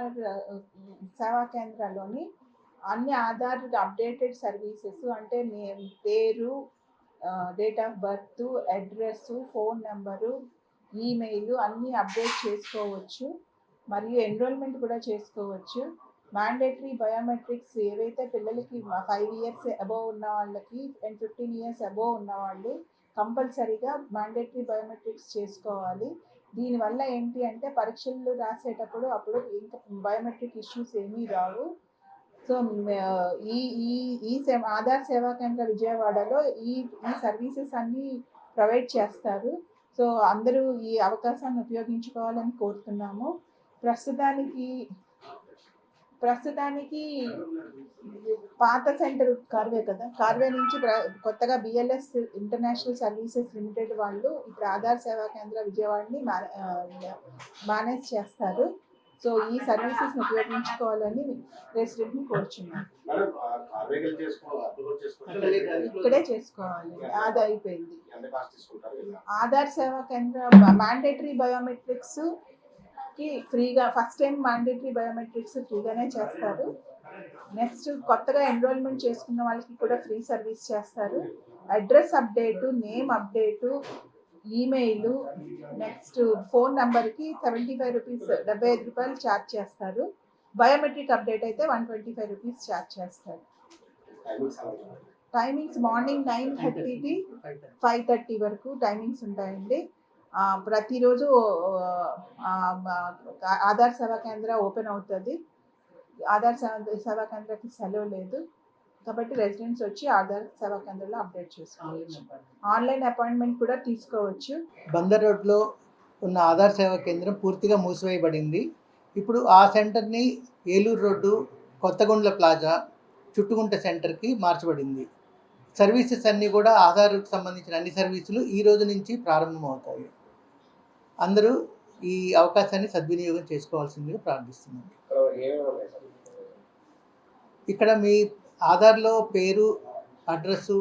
ఆధార్ సేవా కేంద్రాల్లోని అన్ని ఆధార్ అప్డేటెడ్ సర్వీసెస్ అంటే నేమ్ పేరు date of birth address phone number email అన్నీ అప్డేట్ చేసుకోవచ్చు. మరియు ఎన్రోల్మెంట్ కూడా చేసుకోవచ్చు. మ్యాండేటరీ బయోమెట్రిక్స్ ఏవైతే పిల్లలకి ఫైవ్ ఇయర్స్ అబోవ్ ఉన్న వాళ్ళకి అండ్ ఫిఫ్టీన్ ఇయర్స్ అబోవ్ ఉన్న వాళ్ళు కంపల్సరీగా మ్యాండేటరీ బయోమెట్రిక్స్ చేసుకోవాలి. దీనివల్ల ఏంటి అంటే పరీక్షలు రాసేటప్పుడు అప్పుడు ఇంకా బయోమెట్రిక్ ఇష్యూస్ ఏమీ రావు. సో ఈ ఈ ఈ సేవ ఆధార్ సేవా కేంద్ర విజయవాడలో ఈ ఈ సర్వీసెస్ అన్నీ ప్రొవైడ్ చేస్తారు. సో అందరూ ఈ అవకాశాన్ని ఉపయోగించుకోవాలని కోరుతున్నాము. ప్రస్తుతానికి ప్రస్తుతానికి పాత సెంటర్ కార్వే కదా. కార్వే నుంచి కొత్తగా బిఎల్ఎస్ ఇంటర్నేషనల్ సర్వీసెస్ లిమిటెడ్ వాళ్ళు ఇప్పుడు ఆధార్ సేవా కేంద్ర విజయవాడని మేనేజ్ చేస్తారు. సో ఈ సర్వీసెస్ ఉపయోగించుకోవాలని రెసిడెంట్ని కోరుచున్నాను. ఇక్కడే చేసుకోవాలి. అది అయిపోయింది. ఆధార్ సేవా కేంద్ర మ్యాండేటరీ బయోమెట్రిక్స్ వాళ్ళకి ఫ్రీగా ఫస్ట్ టైం మ్యాండేటరీ బయోమెట్రిక్స్ ఫ్రీగానే చేస్తారు. నెక్స్ట్ కొత్తగా ఎన్రోల్మెంట్ చేసుకున్న వాళ్ళకి కూడా ఫ్రీ సర్వీస్ చేస్తారు. Address update name update email next phone నెంబర్కి సెవెంటీ ఫైవ్ రూపీస్ డెబ్బై ఐదు రూపాయలు ఛార్జ్ చేస్తారు. బయోమెట్రిక్ అప్డేట్ అయితే one twenty five rupees charge చేస్తారు టైమింగ్స్ మార్నింగ్ నైన్ థర్టీకి ఫైవ్ థర్టీ వరకు టైమింగ్స్ ఉంటాయండి. ప్రతిరోజు ఆధార్ సేవా కేంద్ర ఓపెన్ అవుతుంది. ఆధార్ సేవ సేవా కేంద్రకి సెలవు లేదు. కాబట్టి రెసిడెంట్స్ వచ్చి ఆధార్ సేవా కేంద్రంలో అప్డేట్ చేసుకోవచ్చు. ఆన్లైన్ అపాయింట్మెంట్ కూడా తీసుకోవచ్చు. బందర్ రోడ్లో ఉన్న ఆధార్ సేవా కేంద్రం పూర్తిగా మూసివేయబడింది. ఇప్పుడు ఆ సెంటర్ని ఏలూరు రోడ్డు కొత్తగొండ్ల ప్లాజా చుట్టుకుంట సెంటర్కి మార్చబడింది. సర్వీసెస్ అన్నీ కూడా ఆధార్కు సంబంధించిన అన్ని సర్వీసులు ఈ రోజు నుంచి ప్రారంభమవుతాయి. అందరూ ఈ అవకాశాన్ని సద్వినియోగం చేసుకోవాల్సిందిగా ప్రార్థిస్తున్నాను ఇక్కడ మీ ఆధార్లో పేరు అడ్రస్సు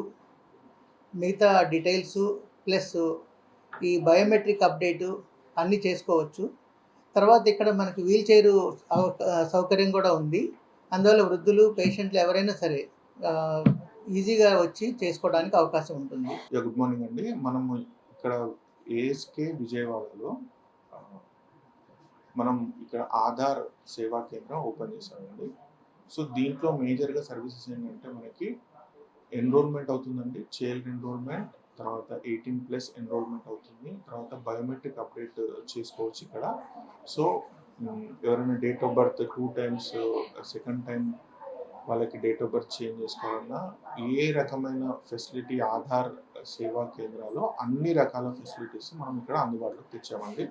మిగతా డీటెయిల్స్ ప్లస్ ఈ బయోమెట్రిక్ అప్డేటు అన్నీ చేసుకోవచ్చు. తర్వాత ఇక్కడ మనకి వీల్ చైర్ సౌకర్యం కూడా ఉంది. అందువల్ల వృద్ధులు పేషెంట్లు ఎవరైనా సరే ఈజీగా వచ్చి చేసుకోవడానికి అవకాశం ఉంటుంది. యా గుడ్ మార్నింగ్ అండి. మనము ఇక్కడ ఏఎస్కే విజయవాడలో మనం ఇక్కడ ఆధార్ సేవా కేంద్రం ఓపెన్ చేసామండి సో దీంట్లో మేజర్గా సర్వీసెస్ ఏంటంటే మనకి ఎన్రోల్మెంట్ అవుతుందండి. చైల్డ్ ఎన్రోల్మెంట్ తర్వాత ఎయిటీన్ ప్లస్ ఎన్రోల్మెంట్ అవుతుంది. తర్వాత బయోమెట్రిక్ అప్డేట్ చేసుకోవచ్చు ఇక్కడ. సో ఎవరైనా date of birth two times second time వాళ్ళకి డేట్ ఆఫ్ బర్త్ చేంజ్ చేసుకోవాలన్నా ఏ రకమైన ఫెసిలిటీ ఆధార్ సేవా కేంద్రాల్లో అన్ని రకాల ఫెసిలిటీస్ మనం ఇక్కడ అందుబాటులోకి తెచ్చామండి.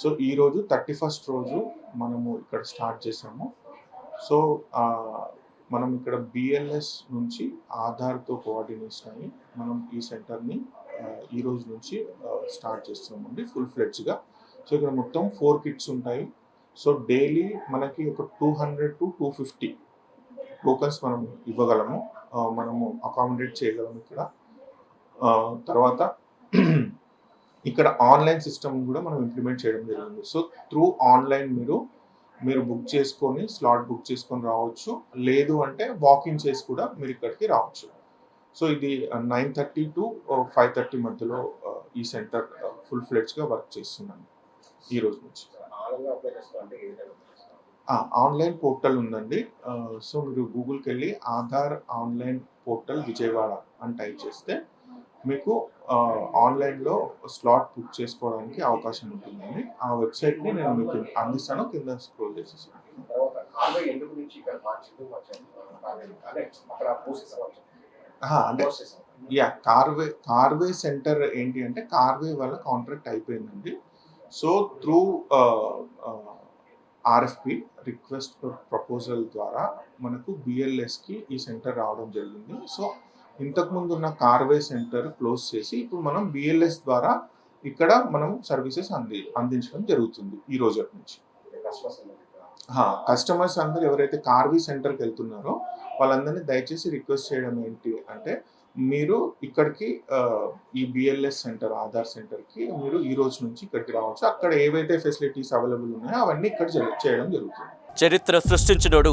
సో ఈరోజు థర్టీ ఫస్ట్ రోజు మనము ఇక్కడ స్టార్ట్ చేసాము సో మనం ఇక్కడ బిఎల్ఎస్ నుంచి ఆధార్తో కోఆర్డినేషన్ అయ్యి మనం ఈ సెంటర్ని ఈ రోజు నుంచి స్టార్ట్ చేస్తున్నామండి ఫుల్ ఫ్లెడ్జ్గా. సో ఇక్కడ మొత్తం ఫోర్ కిట్స్ ఉంటాయి. సో డైలీ మనకి ఒక two hundred to two fifty tokens మనం ఇవ్వగలము. మనము అకామిడేట్ చేయగలము ఇక్కడ. తర్వాత ఇక్కడ ఆన్లైన్ సిస్టమ్ కూడా మనం ఇంప్లిమెంట్ చేయడం జరిగింది. సో త్రూ ఆన్లైన్ మీరు మీరు బుక్ చేసుకొని స్లాట్ బుక్ చేసుకొని రావచ్చు. లేదు అంటే వాకింగ్ చేసి కూడా మీరు ఇక్కడికి రావచ్చు. సో ఇది nine thirty to five thirty మధ్యలో ఈ సెంటర్ ఫుల్ ఫ్లెడ్జ్గా వర్క్ చేస్తున్నాను ఈ రోజు నుంచి. ఆన్లైన్ పోర్టల్ ఉందండి. సో మీరు గూగుల్కి వెళ్ళి ఆధార్ ఆన్లైన్ పోర్టల్ విజయవాడ అని టైప్ చేస్తే మీకు ఆన్లైన్లో స్లాట్ బుక్ చేసుకోవడానికి అవకాశం ఉంటుందండి. ఆ వెబ్సైట్ని నేను మీకు అందిస్తాను కింద స్క్రోల్ చేసేసాను అంటే యా కార్వే కార్వే సెంటర్ ఏంటి అంటే కార్వే వల్ల కాంట్రాక్ట్ అయిపోయిందండి. So through RFP request proposal ద్వారా మనకు బిఎల్ఎస్కి ఈ సెంటర్ రావడం జరిగింది. సో ఇంతకుముందు ఉన్న కార్వే సెంటర్ క్లోజ్ చేసి ఇప్పుడు మనం బిఎల్ఎస్ ద్వారా ఇక్కడ మనం సర్వీసెస్ అంది అందించడం జరుగుతుంది ఈ రోజు నుంచి. కస్టమర్స్ అందరూ ఎవరైతే కార్వీ సెంటర్కి వెళ్తున్నారో వాళ్ళందరినీ దయచేసి రిక్వెస్ట్ చేయడం ఏంటి అంటే మీరు ఇక్కడికి ఈ బిఎల్ఎస్ సెంటర్ ఆధార్ సెంటర్కి మీరు ఈ రోజు నుంచి ఇక్కడికి రావచ్చు. అక్కడ ఏవైతే ఫెసిలిటీస్ అవైలబుల్ ఉన్నాయో అవన్నీ ఇక్కడ చేయడం జరుగుతుంది. చరిత్ర సృష్టించినోడు